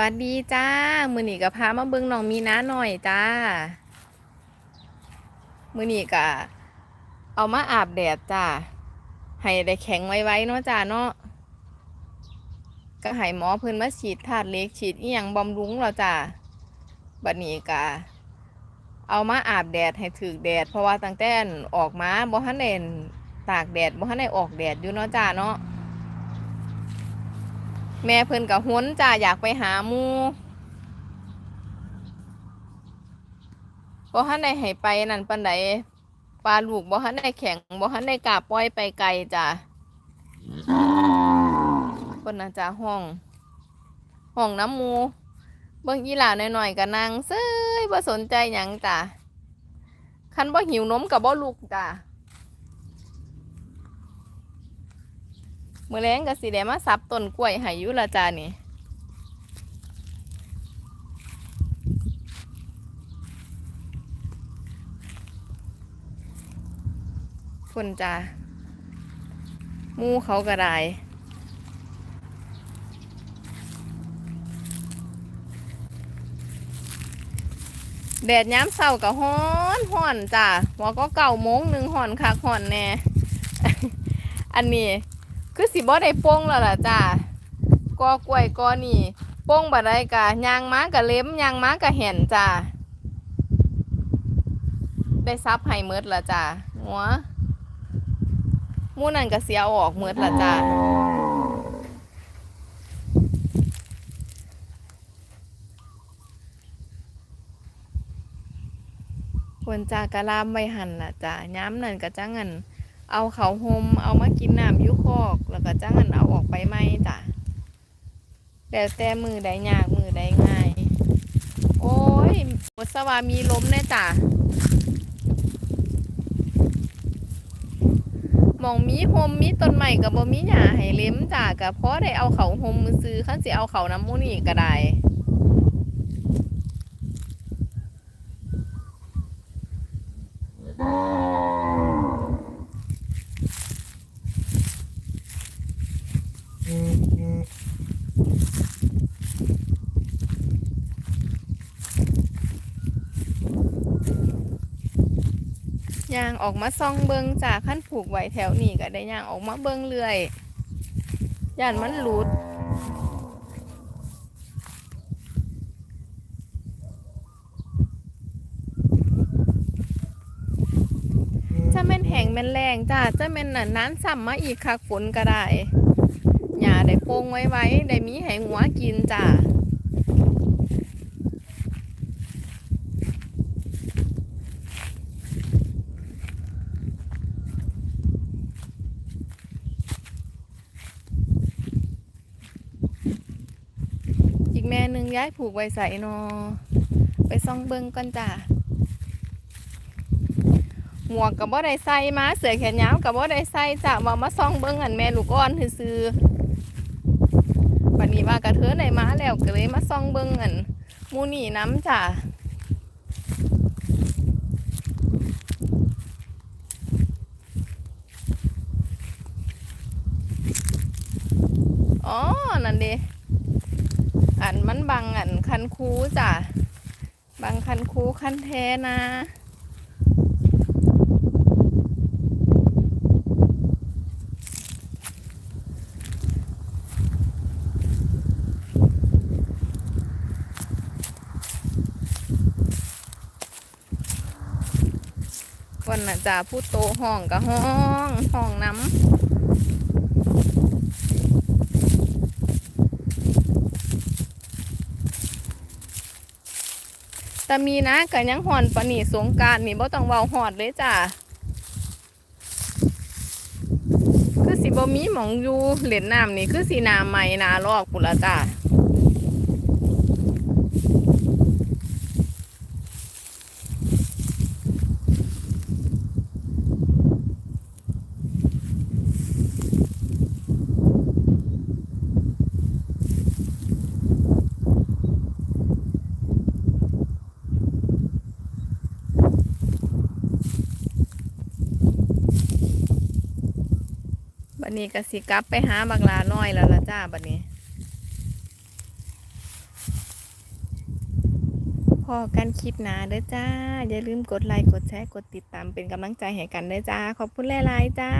สวัสดีจ้า มือหนีกับพามาเบิ่งน้องมีน้าหน่อยจ้า มือหนีกะเอามาอาบแดดจ้า ให้ได้แข็งไว้ๆเนาะจ้าเนาะ ก็ให้หมอเพิ่นมาฉีดธาตุเล็กฉีดอีหยังบำรุงแล้วจ้า บัดนี้กะเอามาอาบแดดให้ถึกแดด เพราะว่าตั้งแต่ออกมาบ่ทันได้ตากแดดบ่ทันได้ออกแดดอยู่เนาะจ้าเนาะ แม่เพิ่นกับห้นจ้าอยากไปหามูบ่ทันได้ให้ไปนั่นปานใดปลาลูกบ่ทันได้แข็งบ่ทันได้กาปล่อยไปไกลจ้าเพิ่นน่ะจ้าห้องห้องน้ำมูเบิ่งอีหล่าหน่อยๆก็นั่งเซ้ยบ่สนใจหยังจ้าคันบ่หิวนมก็บ่ลุกจ้า มื้อแรงก็สิได้มาสับต้นกล้วยให้ยู่ละจ้านี่พุ่นจ้ามูเขาก็ไดแดดย้ำเศร้าก็ฮ้อนฮ้อนจ้าหัวก็เก่าโมงหนึ่งฮ้อนคักฮ้อนแน่ อันนี้ คือสิบ่ได้โป้งแล้วล่ะจ้ากอกล้วยกอนี่โป้งบ่ได้กะยางม้ากะเล็มยางม้ากะแห่นจ้าได้ซับให้เมดละจ้าหัวมู่นั่นก็เสียออกเมดละจ้าควรจากะลามไว้หันล่ะจ้าย้ำนั่นก็จังงัน เอาเขาโฮมเอามากินน้ำยุคอก แล้วก็จ้างมันเอาออกไปไหมจ้ะแต่แต่มือใดยากมือใดง่าย โอ้ยบทสวามีล้มแน่จ้ะมองมีโฮมมีต้นใหม่กับบ่มีหญ้าให้เล็มจ้ะกับเพราะได้เอาเขาโฮมมือซื้อขั้นสิเอาเขาน้ำมูนี่ก็ได้ ย่างออกมาซองเบิงจากขั้นผูกไว้แถวนี้ก็ได้ย่างออกมาเบิงเรื่อยย่านมันหลุดจะแม่นแห้งแม่นแรงจ้าจะแม่นน่ะน้ำซ้ำมาอีกคักฝนก็ได้หญ้าได้โปงไว้ไว้ได้มีให้หัวกินจ้า หนึ่งย้ายผูกไว้ใส่นอไปซ่องเบิงก่อนจ้าหมวกกับบ่ได้ใส่มาเสือแขนยาวกับบ่ได้ใส่จ้าว่ามาซ่องเบิงอันแม่ลูกอ่อนซื้อๆบัดนี้ว่ากระเทือนได้มาแล้วก็เลยมาซ่องเบิงอันมูนี่น้ำจ้าอ๋อ นั่นเด้ อันมันบังอันคันคูจ้ะบังคันคูคันแท้นะวันน่ะจ้ะพูดโตห้องกับห้องห้องน้ำ แต่มีนะกันยังหอนปนีสงการนี่บ่ต้องเว้าหอดเลยจ้ะคือสิบ่มีหมองอยู่เหรียญน้ำนี่คือสีนาใหม่นาลอกปุละจ้า นี้ก็สิกลับไปหาบักลาน้อยแล้วละจ้าบัดนี้พอกันคิดหนาเด้อจ้า อย่าลืมกดไลค์กดแชร์กดติดตามเป็นกำลังใจให้กันเด้อจ้า ขอบคุณหลายๆจ้า